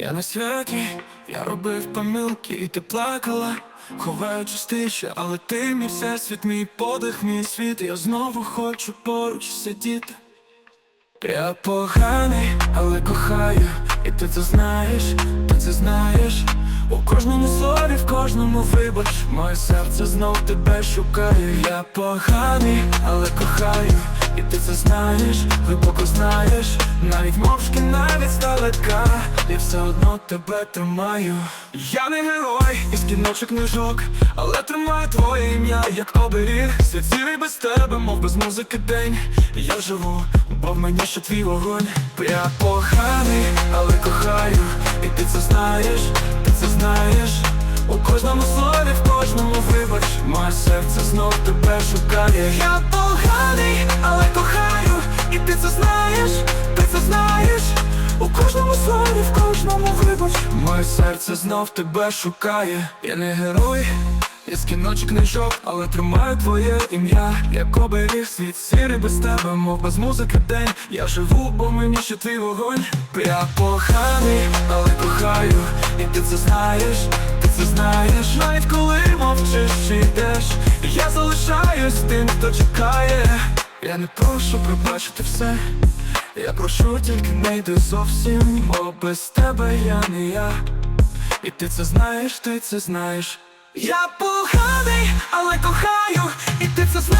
Я на святі, я робив помилки, і ти плакала, ховаючись тише, але ти мій всесвіт, мій подих, мій світ, я знову хочу поруч сидіти. Я поганий, але кохаю, і ти це знаєш, ти це знаєш. У кожному слові, в кожному вибач, моє серце знов тебе шукає. Я поганий, але кохаю, і ти це знаєш, глибоко знаєш, навіть мовчки, навіть здалека, я все одно тебе тримаю. Я не герой із кіночок книжок, але тримаю твоє ім'я, як оберіг. Світ сірий без тебе, мов без музики день. Я живу, бо в мені ще твій вогонь. Я поганий, але кохаю, і ти це знаєш, ти це знаєш. У кожному слові, в кожному вибач, моє серце знов тебе шукає. Я поганий, але кохаю, і ти це знаєш, знаєш. У кожному слові, в кожному вибач, моє серце знов тебе шукає. Я не герой, я з кіночок книжок, але тримаю твоє ім'я, як оберіг світ сірий без тебе, мов без музики день. Я живу, бо мені ще твій вогонь. Я поганий, але кохаю, і ти це знаєш, ти це знаєш, навіть коли мовчиш чи йдеш, я залишаюсь тим, хто чекає. Я не прошу пробачити все. Я прошу тільки не йди зовсім, бо без тебе я не я. І ти це знаєш, ти це знаєш. Я поганий, але кохаю, і ти це знаєш.